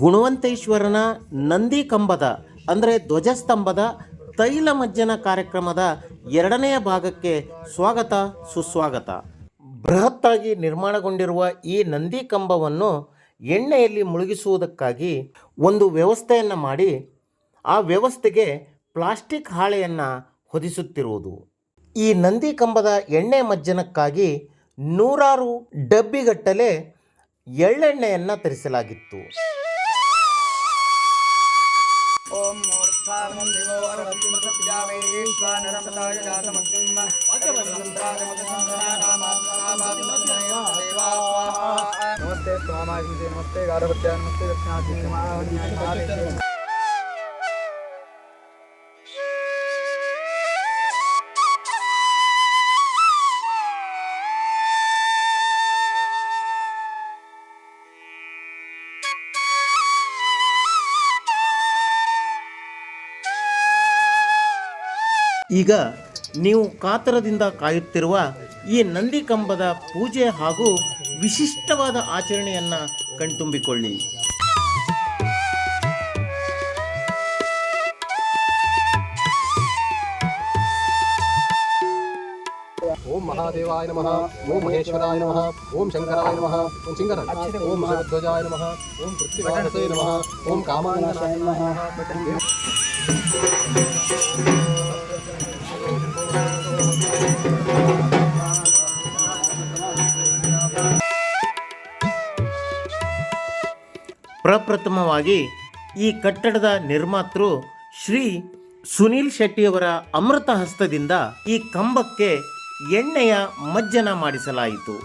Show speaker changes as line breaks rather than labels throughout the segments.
ಗುಣವಂತೇಶ್ವರನ ನಂದಿ ಕಂಬದ, ಅಂದರೆ ಧ್ವಜಸ್ತಂಭದ ತೈಲ ಮಜ್ಜನ ಕಾರ್ಯಕ್ರಮದ ಎರಡನೆಯ ಭಾಗಕ್ಕೆ ಸ್ವಾಗತ, ಸುಸ್ವಾಗತ. ಬೃಹತ್ತಾಗಿ ನಿರ್ಮಾಣಗೊಂಡಿರುವ ಈ ನಂದಿ ಕಂಬವನ್ನು ಎಣ್ಣೆಯಲ್ಲಿ ಮುಳುಗಿಸುವುದಕ್ಕಾಗಿ ಒಂದು ವ್ಯವಸ್ಥೆಯನ್ನು ಮಾಡಿ, ಆ ವ್ಯವಸ್ಥೆಗೆ ಪ್ಲಾಸ್ಟಿಕ್ ಹಾಳೆಯನ್ನು ಹೊದಿಸುತ್ತಿರುವುದು. ಈ ನಂದಿ ಕಂಬದ ಎಣ್ಣೆ ಮಜ್ಜನಕ್ಕಾಗಿ ನೂರಾರು ಡಬ್ಬಿಗಟ್ಟಲೆ ಎಳ್ಳೆಣ್ಣೆಯನ್ನು ತರಿಸಲಾಗಿತ್ತು.
जातमं देवो वरवत्तिं सत्यावे ईश्वानरपताय जातमग्निं नमस्ते स्वामाजी नमस्ते गारवत्या नमस्ते दक्षिणाजी नमः
ಈಗ ನೀವು ಕಾತರದಿಂದ ಕಾಯುತ್ತಿರುವ ಈ ನಂದಿ ಕಂಬದ ಪೂಜೆ ಹಾಗೂ ವಿಶಿಷ್ಟವಾದ ಆಚರಣೆಯನ್ನು ಕಣ್ತುಂಬಿಕೊಳ್ಳಿ.
ಓಂ ಮಹಾದೇವಾಯ ನಮಃ, ಓಂ ಮಹೇಶ್ವರಾಯ ನಮಃ, ಓಂ ಶಂಕರಾಯ ನಮಃ, ಓಂ ಸಿಂಗರ ಓಂ ಮಹಾಧ್ವಜಾಯ ನಮಃ, ಓಂ ಪೃಥ್ವಿವಾಸೇ ನಮಃ, ಓಂ ಕಾಮಾಂಗನಾಯ ನಮಃ.
ಪ್ರಪ್ರಥಮವಾಗಿ ಈ ಕಟ್ಟಡದ ನಿರ್ಮಾತೃ ಶ್ರೀ ಸುನೀಲ್ ಶೆಟ್ಟಿಯವರ ಅಮೃತ ಹಸ್ತದಿಂದ ಈ ಕಂಬಕ್ಕೆ ಎಣ್ಣೆಯ ಮಜ್ಜನ ಮಾಡಿಸಲಾಯಿತು.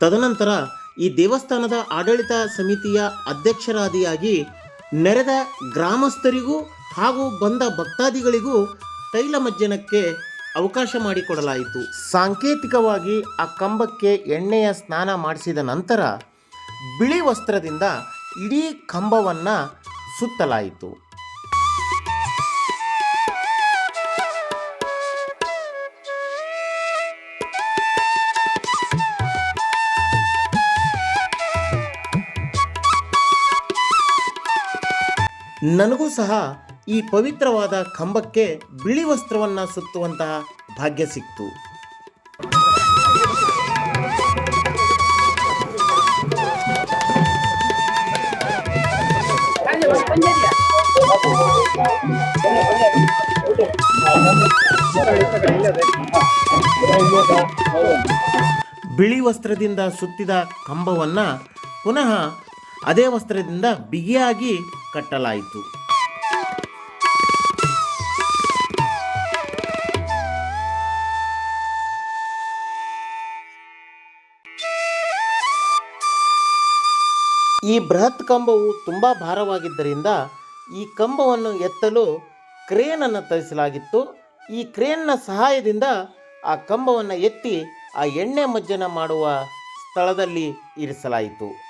ತದನಂತರ ಈ ದೇವಸ್ಥಾನದ ಆಡಳಿತ ಸಮಿತಿಯ ಅಧ್ಯಕ್ಷರಾದಿಯಾಗಿ ನೆರೆದ ಗ್ರಾಮಸ್ಥರಿಗೂ ಹಾಗೂ ಬಂದ ಭಕ್ತಾದಿಗಳಿಗೂ ತೈಲ ಮಜ್ಜನಕ್ಕೆ ಅವಕಾಶ ಮಾಡಿಕೊಡಲಾಯಿತು. ಸಾಂಕೇತಿಕವಾಗಿ ಆ ಕಂಬಕ್ಕೆ ಎಣ್ಣೆಯ ಸ್ನಾನ ಮಾಡಿಸಿದ ನಂತರ ಬಿಳಿ ವಸ್ತ್ರದಿಂದ ಇಡೀ ಕಂಬವನ್ನು ಸುತ್ತಲಾಯಿತು. ನನಗೂ ಸಹ ಈ ಪವಿತ್ರವಾದ ಕಂಬಕ್ಕೆ ಬಿಳಿ ವಸ್ತ್ರವನ್ನು ಸುತ್ತುವಂತಹ ಭಾಗ್ಯ ಸಿಕ್ತು. ಬಿಳಿ ವಸ್ತ್ರದಿಂದ ಸುತ್ತಿದ ಕಂಬವನ್ನು ಪುನಃ ಅದೇ ವಸ್ತ್ರದಿಂದ ಬಿಗಿಯಾಗಿ ಕಟ್ಟಲಾಯಿತು. ಈ ಬೃಹತ್ ಕಂಬವು ತುಂಬ ಭಾರವಾಗಿದ್ದರಿಂದ ಈ ಕಂಬವನ್ನು ಎತ್ತಲು ಕ್ರೇನನ್ನು ತರಿಸಲಾಗಿತ್ತು. ಈ ಕ್ರೇನ್ನ ಸಹಾಯದಿಂದ ಆ ಕಂಬವನ್ನು ಎತ್ತಿ ಆ ಎಣ್ಣೆ ಮಜ್ಜನ ಮಾಡುವ ಸ್ಥಳದಲ್ಲಿ ಇರಿಸಲಾಯಿತು.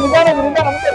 Gracias.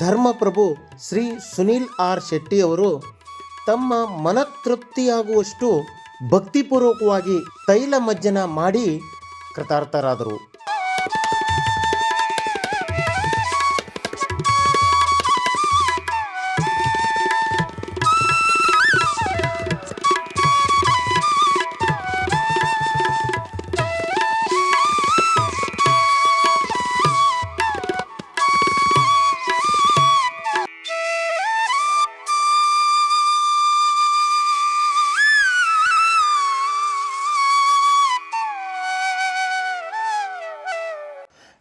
ಧರ್ಮಪ್ರಭು ಶ್ರೀ ಸುನೀಲ್ ಆರ್ ಶೆಟ್ಟಿಯವರು ತಮ್ಮ ಮನತೃಪ್ತಿಯಾಗುವಷ್ಟು ಭಕ್ತಿಪೂರ್ವಕವಾಗಿ ತೈಲ ಮಜ್ಜನ ಮಾಡಿ ಕೃತಾರ್ಥರಾದರು.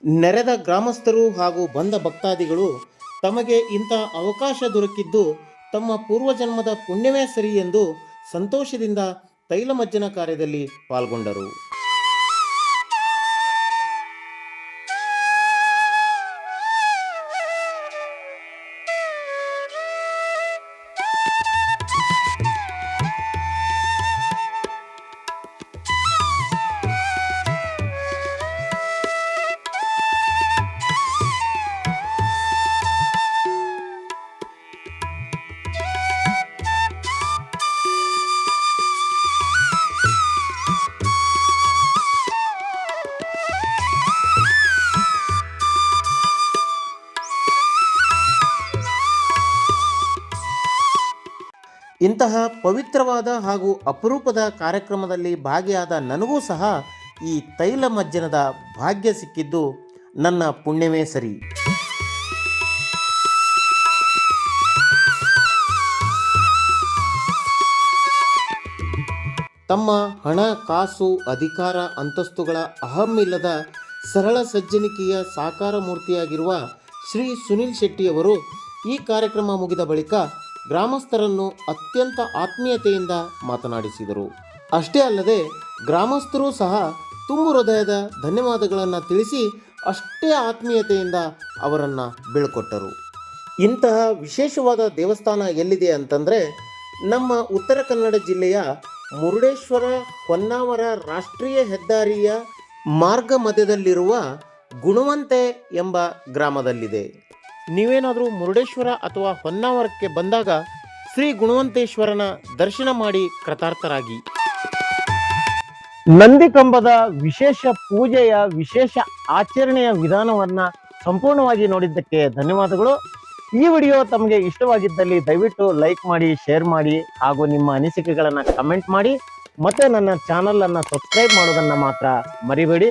ನೆರೆದ ಗ್ರಾಮಸ್ಥರು ಹಾಗೂ ಬಂದ ಭಕ್ತಾದಿಗಳು ತಮಗೆ ಇಂಥ ಅವಕಾಶ ದೊರಕಿದ್ದು ತಮ್ಮ ಪೂರ್ವಜನ್ಮದ ಪುಣ್ಯವೇ ಸರಿ ಎಂದು ಸಂತೋಷದಿಂದ ತೈಲಮಜ್ಜನ ಕಾರ್ಯದಲ್ಲಿ ಪಾಲ್ಗೊಂಡರು. ಇಂತಹ ಪವಿತ್ರವಾದ ಹಾಗೂ ಅಪರೂಪದ ಕಾರ್ಯಕ್ರಮದಲ್ಲಿ ಭಾಗಿಯಾದ ನನಗೂ ಸಹ ಈ ತೈಲ ಮಜ್ಜನದ ಭಾಗ್ಯ ಸಿಕ್ಕಿದ್ದು ನನ್ನ ಪುಣ್ಯವೇ ಸರಿ. ತಮ್ಮ ಹಣ, ಕಾಸು, ಅಧಿಕಾರ, ಅಂತಸ್ತುಗಳ ಅಹಮ್ಮಿಲ್ಲದ ಸರಳ ಸಜ್ಜನಿಕೆಯ ಸಾಕಾರ ಮೂರ್ತಿಯಾಗಿರುವ ಶ್ರೀ ಸುನಿಲ್ ಶೆಟ್ಟಿಯವರು ಈ ಕಾರ್ಯಕ್ರಮ ಮುಗಿದ ಬಳಿಕ ಗ್ರಾಮಸ್ಥರನ್ನು ಅತ್ಯಂತ ಆತ್ಮೀಯತೆಯಿಂದ ಮಾತನಾಡಿಸಿದರು. ಅಷ್ಟೇ ಅಲ್ಲದೆ, ಗ್ರಾಮಸ್ಥರು ಸಹ ತುಂಬು ಹೃದಯದ ಧನ್ಯವಾದಗಳನ್ನು ತಿಳಿಸಿ ಅಷ್ಟೇ ಆತ್ಮೀಯತೆಯಿಂದ ಅವರನ್ನು ಬೀಳ್ಕೊಟ್ಟರು. ಇಂತಹ ವಿಶೇಷವಾದ ದೇವಸ್ಥಾನ ಎಲ್ಲಿದೆ ಅಂತಂದರೆ, ನಮ್ಮ ಉತ್ತರ ಕನ್ನಡ ಜಿಲ್ಲೆಯ ಮುರುಡೇಶ್ವರ ಹೊನ್ನಾವರ ರಾಷ್ಟ್ರೀಯ ಹೆದ್ದಾರಿಯ ಮಾರ್ಗ ಮಧ್ಯದಲ್ಲಿರುವ ಗುಣವಂತೆ ಎಂಬ ಗ್ರಾಮದಲ್ಲಿದೆ. ನೀವೇನಾದರೂ ಮುರುಡೇಶ್ವರ ಅಥವಾ ಹೊನ್ನಾವರಕ್ಕೆ ಬಂದಾಗ ಶ್ರೀ ಗುಣವಂತೇಶ್ವರನ ದರ್ಶನ ಮಾಡಿ ಕೃತಾರ್ಥರಾಗಿ. ನಂದಿಕಂಬದ ವಿಶೇಷ ಪೂಜೆಯ ವಿಶೇಷ ಆಚರಣೆಯ ವಿಧಾನವನ್ನ ಸಂಪೂರ್ಣವಾಗಿ ನೋಡಿದ್ದಕ್ಕೆ ಧನ್ಯವಾದಗಳು. ಈ ವಿಡಿಯೋ ತಮಗೆ ಇಷ್ಟವಾಗಿದ್ದಲ್ಲಿ ದಯವಿಟ್ಟು ಲೈಕ್ ಮಾಡಿ, ಶೇರ್ ಮಾಡಿ ಹಾಗೂ ನಿಮ್ಮ ಅನಿಸಿಕೆಗಳನ್ನು ಕಮೆಂಟ್ ಮಾಡಿ. ಮತ್ತೆ ನನ್ನ ಚಾನಲ್ ಅನ್ನ ಸಬ್ಸ್ಕ್ರೈಬ್ ಮಾಡೋದನ್ನ ಮಾತ್ರ ಮರಿಬೇಡಿ.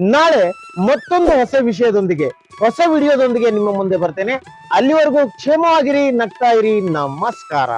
ನಾಳೆ ಮತ್ತೊಂದು ಹೊಸ ವಿಷಯದೊಂದಿಗೆ ಹೊಸ ವಿಡಿಯೋದೊಂದಿಗೆ ನಿಮ್ಮ ಮುಂದೆ ಬರ್ತೇನೆ. ಅಲ್ಲಿವರೆಗೂ ಕ್ಷೇಮವಾಗಿರಿ ನಗ್ತಾ ಇರಿ ನಮಸ್ಕಾರ.